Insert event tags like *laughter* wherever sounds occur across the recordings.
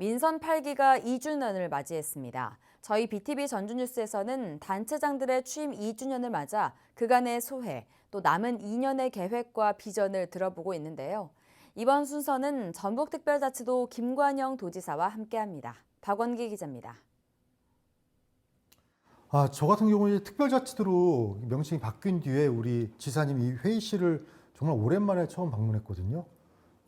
민선 8기가 2주년을 맞이했습니다. 저희 BTV 전주뉴스에서는 단체장들의 취임 2주년을 맞아 그간의 소회, 또 남은 2년의 계획과 비전을 들어보고 있는데요. 이번 순서는 전북특별자치도 김관영 도지사와 함께합니다. 박원기 기자입니다. 아, 저 같은 경우는 특별자치도로 명칭이 바뀐 뒤에 우리 지사님이 이 회의실을 정말 오랜만에 처음 방문했거든요.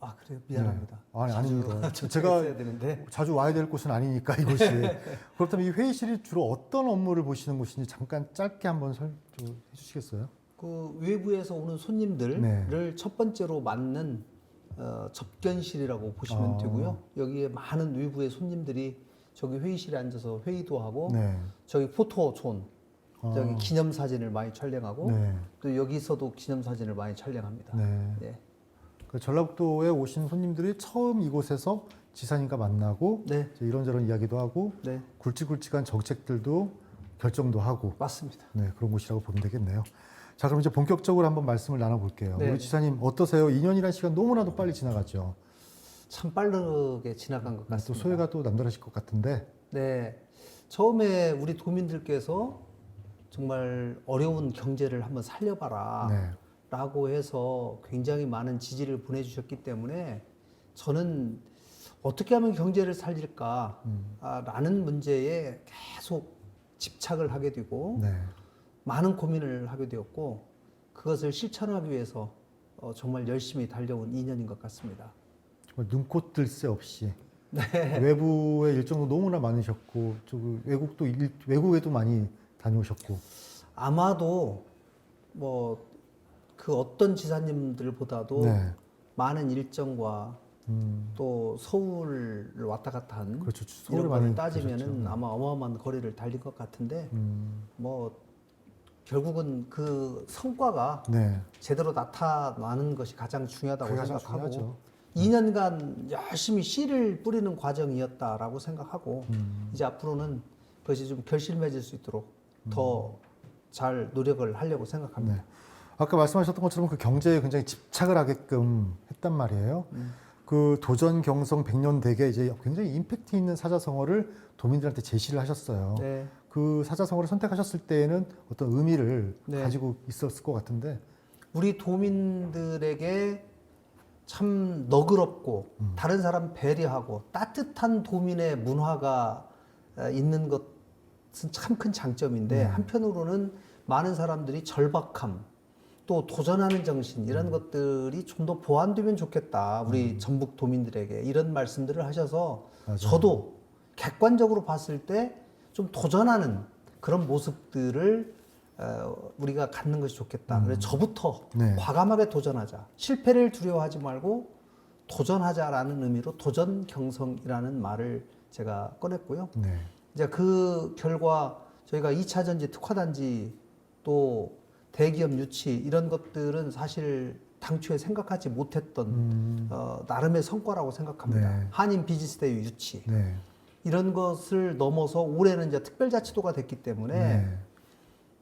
아 그래요 미안합니다. 네. 아니, 아닙니다. *laughs* 제가 되는데 자주 와야 될 곳은 아니니까 이곳이. *laughs* 그렇다면 이 회의실이 주로 어떤 업무를 보시는 곳인지 잠깐 짧게 한번 설명 좀 해주시겠어요? 그 외부에서 오는 손님들을 네. 첫 번째로 맞는 어, 접견실이라고 보시면 아. 되고요. 여기에 많은 외부의 손님들이 저기 회의실에 앉아서 회의도 하고 네. 저기 포토존 아. 저기 기념 사진을 많이 촬영하고 네. 또 여기서도 기념 사진을 많이 촬영합니다. 네. 네. 그 전라북도에 오신 손님들이 처음 이곳에서 지사님과 만나고 네. 이런저런 이야기도 하고 네, 굵직굵직한 정책들도 결정도 하고 맞습니다. 네, 그런 곳이라고 보면 되겠네요. 자, 그럼 이제 본격적으로 한번 말씀을 나눠볼게요. 네. 우리 지사님 어떠세요? 2년이라는 시간 너무나도 빨리 지나갔죠. 참 빠르게 지나간 것 또 같습니다. 소외가 또 남다르실 것 같은데. 네. 처음에 우리 도민들께서 정말 어려운 경제를 한번 살려봐라. 네. 라고 해서 굉장히 많은 지지를 보내주셨기 때문에 저는 어떻게 하면 경제를 살릴까 음. 아, 라는 문제에 계속 집착을 하게 되고 네. 많은 고민을 하게 되었고 그것을 실천하기 위해서 어, 정말 열심히 달려온 2년인 것 같습니다. 정말 눈코 뜰 새 없이 *laughs* 외부의 일정도 너무나 많으셨고 저 외국도 일, 외국에도 많이 다녀오셨고 아마도 뭐 그 어떤 지사님들보다도 네. 많은 일정과 음, 또 서울을 왔다 갔다 한 그렇죠. 서울에 이런 많이 걸 따지면은 가셨죠. 아마 어마어마한 거리를 달릴 것 같은데 음, 뭐 결국은 그 성과가 네. 제대로 나타나는 것이 가장 중요하다고 그게 가장 생각하고 중요하죠. 2년간 열심히 씨를 뿌리는 과정이었다라고 생각하고 음, 이제 앞으로는 그것이 좀 결실 맺을 수 있도록 더 잘 노력을 하려고 생각합니다. 네. 아까 말씀하셨던 것처럼 그 경제에 굉장히 집착을 하게끔 했단 말이에요. 음. 그 도전 경성 백년 대계 이제 굉장히 임팩트 있는 사자성어를 도민들한테 제시를 하셨어요. 네. 그 사자성어를 선택하셨을 때에는 어떤 의미를 네. 가지고 있었을 것 같은데 우리 도민들에게 참 너그럽고 음. 다른 사람 배려하고 따뜻한 도민의 문화가 어, 있는 것은 참 큰 장점인데 네. 한편으로는 많은 사람들이 절박함 또 도전하는 정신 이런 음. 것들이 좀 더 보완되면 좋겠다 우리 전북 도민들에게 이런 말씀들을 하셔서 맞아요. 저도 객관적으로 봤을 때 좀 도전하는 그런 모습들을 어, 우리가 갖는 것이 좋겠다. 그래서 저부터 네. 과감하게 도전하자. 실패를 두려워하지 말고 도전하자라는 의미로 도전 경성이라는 말을 제가 꺼냈고요. 네. 이제 그 결과 저희가 2차 전지 특화 단지 또 대기업 유치 이런 것들은 사실 당초에 생각하지 못했던 음, 어, 나름의 성과라고 생각합니다. 네. 한인 비즈니스데이 유치 네. 이런 것을 넘어서 올해는 이제 특별자치도가 됐기 때문에 네.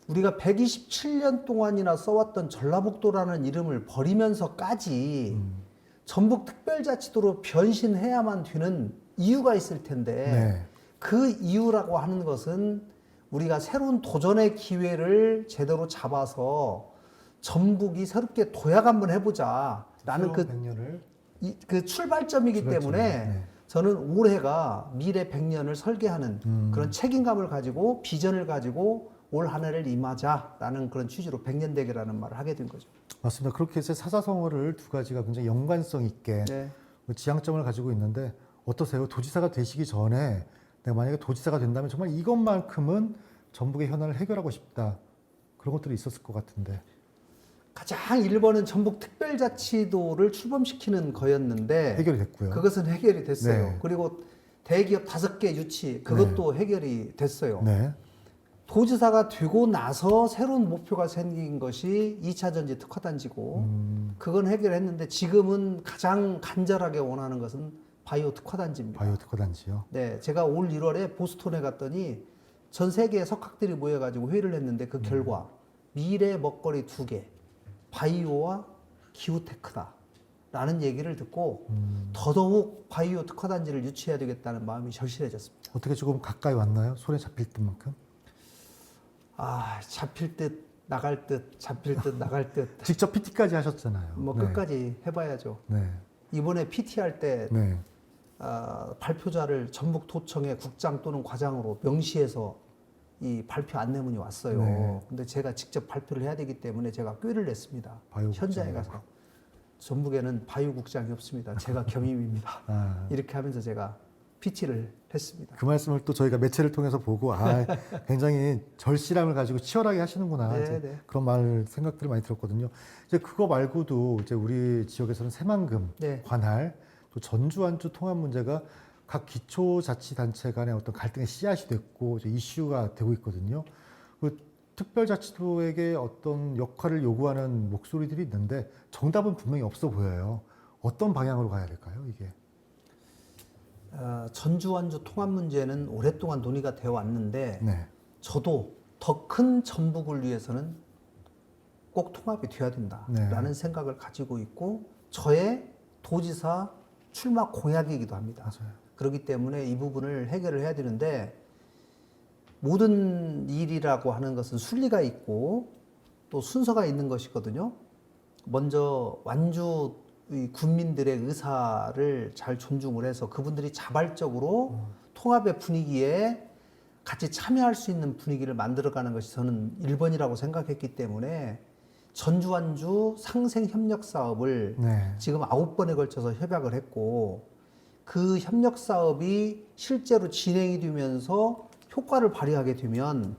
우리가 127년 동안이나 써왔던 전라북도라는 이름을 버리면서까지 음, 전북 특별자치도로 변신해야만 되는 이유가 있을 텐데 네. 그 이유라고 하는 것은 우리가 새로운 도전의 기회를 제대로 잡아서 전북이 새롭게 도약 한번 해보자 라는 그, 새로운 100년을 이- 그 출발점이기. 때문에 네. 저는 올해가 미래 100년을 설계하는 음. 그런 책임감을 가지고 비전을 가지고 올 한 해를 임하자라는 그런 취지로 100년 대계라는 말을 하게 된 거죠. 맞습니다. 그렇게 해서 사자성어를 두 가지가 굉장히 연관성 있게 네. 뭐 지향점을 가지고 있는데 어떠세요? 도지사가 되시기 전에 내가 만약에 도지사가 된다면 정말 이것만큼은 전북의 현안을 해결하고 싶다. 그런 것들이 있었을 것 같은데. 가장 1번은 전북 특별자치도를 출범시키는 거였는데 해결이 됐고요. 그것은 해결이 됐어요. 네. 그리고 대기업 다섯 개 유치 그것도 해결이 됐어요. 네. 도지사가 되고 나서 새로운 목표가 생긴 것이 2차 전지 특화단지고 음, 그건 해결했는데 지금은 가장 간절하게 원하는 것은 바이오 특화단지입니다. 바이오 특허 단지요. 네, 제가 올 1월에 보스톤에 갔더니 전 세계의 석학들이 모여가지고 회의를 했는데 그 결과 미래 먹거리 두 개, 바이오와 기후테크다. 라는 얘기를 듣고 음, 더더욱 바이오 특화단지를 유치해야 되겠다는 마음이 절실해졌습니다. 어떻게 조금 가까이 왔나요? 손에 잡힐 듯만큼? 아 잡힐 듯 나갈 듯 잡힐 듯 *laughs* 나갈 듯뭐 직접 PT까지 하셨잖아요. 네. 끝까지 해봐야죠. 네. 이번에 PT 할 때 네. 아, 발표자를 전북도청의 국장 또는 과장으로 명시해서 이 발표 안내문이 왔어요. 네. 근데 제가 직접 발표를 해야 되기 때문에 제가 꾀를 냈습니다. 현장에. 가서 전북에는 바이오국장이 없습니다. 제가 *laughs* 겸임입니다. 아, 이렇게 하면서 제가 PT를 했습니다. 그 말씀을 또 저희가 매체를 통해서 보고 아 *laughs* 굉장히 절실함을 가지고 치열하게 하시는구나 네, 네. 그런 말 생각들을 많이 들었거든요. 이제 그거 말고도 이제 우리 지역에서는 새만금, 네. 관할, 또 전주 안주 통합 문제가 각 기초자치단체 간의 어떤 갈등의 씨앗이 됐고 이슈가 되고 있거든요. 그 특별자치도에게 어떤 역할을 요구하는 목소리들이 있는데 정답은 분명히 없어 보여요. 어떤 방향으로 가야 될까요, 이게? 어, 전주 완주 통합 문제는 오랫동안 논의가 되어 왔는데 네. 저도 더 큰 전북을 위해서는 꼭 통합이 돼야 된다라는 네. 생각을 가지고 있고 저의 도지사 출마 공약이기도 합니다. 맞아요. 그렇기 때문에 이 부분을 해결을 해야 되는데 모든 일이라고 하는 것은 순리가 있고 또 순서가 있는 것이거든요. 먼저 완주 의 군민들의 의사를 잘 존중을 해서 그분들이 자발적으로 통합의 분위기에 같이 참여할 수 있는 분위기를 만들어가는 것이 저는 1번이라고 생각했기 때문에 전주 완주 상생 협력 사업을 네. 지금 아홉 번에 걸쳐서 협약을 했고 그 협력 사업이 실제로 진행이 되면서 효과를 발휘하게 되면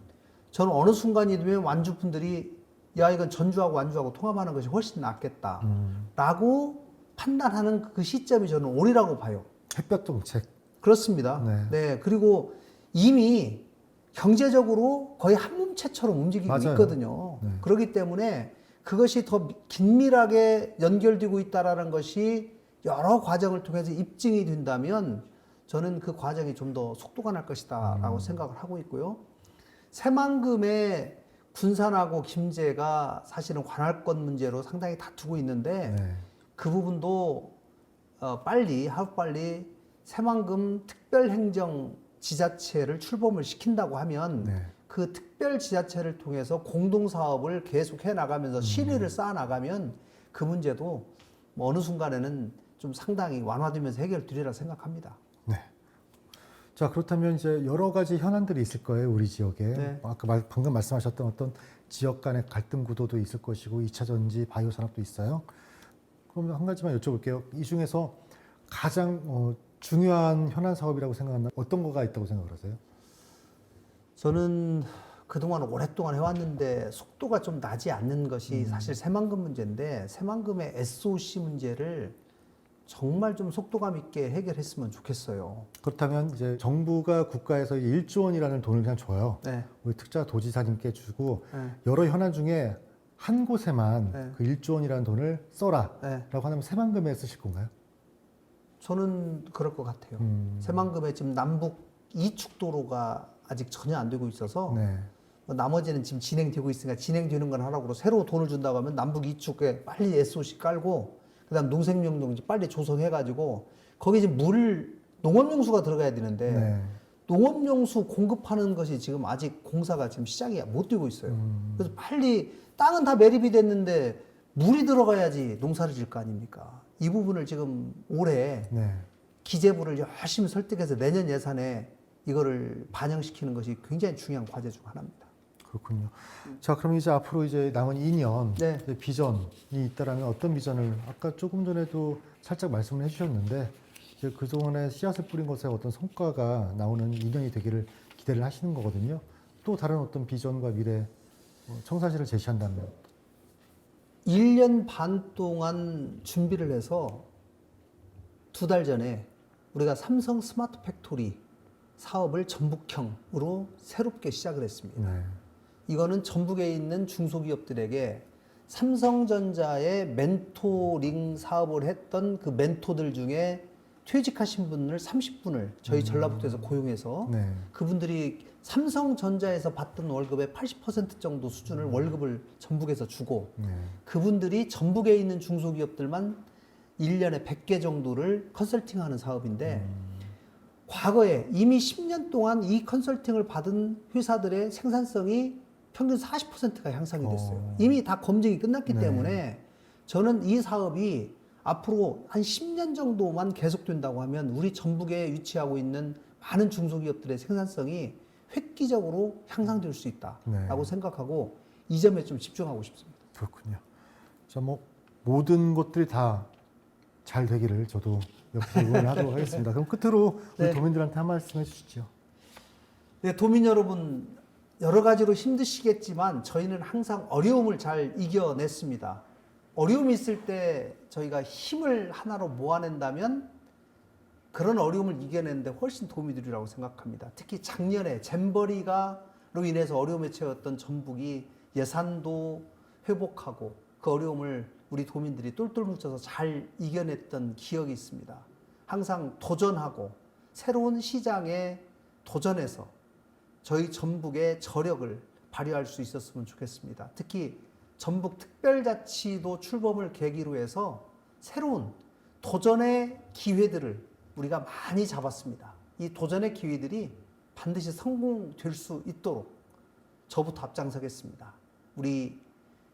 저는 어느 순간이 되면 완주 분들이 야 이건 전주하고 완주하고 통합하는 것이 훨씬 낫겠다라고 음. 판단하는 그 시점이 저는 올이라고 봐요. 햇볕 정책. 그렇습니다. 네. 네. 그리고 이미 경제적으로 거의 한 몸체처럼 움직이고 맞아요. 있거든요. 네. 그렇기 때문에 그것이 더 긴밀하게 연결되고 있다라는 것이 여러 과정을 통해서 입증이 된다면 저는 그 과정이 좀 더 속도가 날 것이다라고 음. 생각을 하고 있고요. 새만금의 군산하고 김제가 사실은 관할권 문제로 상당히 다투고 있는데 네. 그 부분도 어, 빨리 하루 빨리 새만금 특별행정 지자체를 출범을 시킨다고 하면 네. 그 특별 지자체를 통해서 공동 사업을 계속 해 나가면서 실의를 쌓아 나가면 그 문제도 뭐 어느 순간에는 좀 상당히 완화되면서 해결되리라 생각합니다. 네. 자 그렇다면 이제 여러 가지 현안들이 있을 거예요 우리 지역에 네. 아까 말- 방금 말씀하셨던 어떤 지역 간의 갈등 구도도 있을 것이고 2차 전지 바이오 산업도 있어요. 그럼 한 가지만 여쭤볼게요. 이 중에서 가장 어, 중요한 현안 사업이라고 생각하는 어떤 거가 있다고 생각을 하세요? 저는 그동안 오랫동안 해왔는데 속도가 좀 나지 않는 것이 사실 새만금 문제인데 새만금의 SOC 문제를 정말 좀 속도감 있게 해결했으면 좋겠어요. 그렇다면 이제 정부가 국가에서 1조 원이라는 돈을 그냥 줘요. 네. 우리 특자 도지사님께 주고 네. 여러 현안 중에 한 곳에만 네. 그 1조 원이라는 돈을 써라라고 네. 하면 새만금에 쓰실 건가요? 저는 그럴 것 같아요. 음. 새만금에 지금 남북 이축 도로가 아직 전혀 안 되고 있어서 네. 뭐 나머지는 지금 진행되고 있으니까 진행되는 건 하라고 새로 돈을 준다고 하면 남북 이축에 빨리 SOC 깔고 그다음 농생명동지 빨리 조성해가지고 거기 지금 물 농업용수가 들어가야 되는데 네. 농업용수 공급하는 것이 지금 아직 공사가 지금 시작이 못 되고 있어요. 음. 그래서 빨리 땅은 다 매립이 됐는데 물이 들어가야지 농사를 질 거 아닙니까? 이 부분을 지금 올해 네. 기재부를 열심히 설득해서 내년 예산에 이거를 반영시키는 것이 굉장히 중요한 과제 중 하나입니다. 그렇군요. 자, 그럼 이제 앞으로 이제 남은 2년 네. 이제 비전이 있다라면 어떤 비전을 아까 조금 전에도 살짝 말씀을 해주셨는데 이제 그 동안에 씨앗을 뿌린 것에 어떤 성과가 나오는 2년이 되기를 기대를 하시는 거거든요. 또 다른 어떤 비전과 미래 어, 청사진을 제시한다면 1년 반 동안 준비를 해서 두 달 전에 우리가 삼성 스마트 팩토리 사업을 전북형으로 새롭게 시작을 했습니다. 네. 이거는 전북에 있는 중소기업들에게 삼성전자의 멘토링 사업을 했던 그 멘토들 중에 퇴직하신 분을 30분을 저희 전라북도에서 고용해서 네. 그분들이 삼성전자에서 받던 월급의 80% 정도 수준을 월급을 전북에서 주고 네. 그분들이 전북에 있는 중소기업들만 1년에 100개 정도를 컨설팅하는 사업인데 과거에 이미 10년 동안 이 컨설팅을 받은 회사들의 생산성이 평균 40%가 향상이 됐어요. 어. 이미 다 검증이 끝났기 네. 때문에 저는 이 사업이 앞으로 한 10년 정도만 계속된다고 하면 우리 전북에 위치하고 있는 많은 중소기업들의 생산성이 획기적으로 향상될 수 있다라고 네. 생각하고 이 점에 좀 집중하고 싶습니다. 그렇군요. 자, 뭐 모든 것들이 다 잘 되기를 저도 옆에서 응원하도록 하겠습니다. 그럼 끝으로 우리 네. 도민들한테 한 말씀 해주시죠. 네, 도민 여러분 여러 가지로 힘드시겠지만 저희는 항상 어려움을 잘 이겨냈습니다. 어려움이 있을 때 저희가 힘을 하나로 모아낸다면 그런 어려움을 이겨내는데 훨씬 도움이 되리라고 생각합니다. 특히 작년에 잼버리가로 인해서 어려움에 처했던 전북이 예산도 회복하고 그 어려움을 우리 도민들이 똘똘 뭉쳐서 잘 이겨냈던 기억이 있습니다. 항상 도전하고 새로운 시장에 도전해서 저희 전북의 저력을 발휘할 수 있었으면 좋겠습니다. 특히 전북 특별자치도 출범을 계기로 해서 새로운 도전의 기회들을 우리가 많이 잡았습니다. 이 도전의 기회들이 반드시 성공될 수 있도록 저부터 앞장서겠습니다. 우리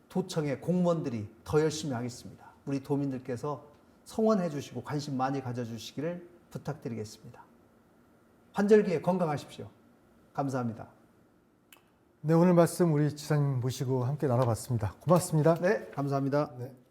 도청의 공무원들이 더 열심히 하겠습니다. 우리 도민들께서 성원해 주시고 관심 많이 가져주시기를 부탁드리겠습니다. 환절기에 건강하십시오. 감사합니다. 네, 오늘 말씀 우리 지사님 모시고 함께 나눠봤습니다. 고맙습니다. 네, 감사합니다. 네.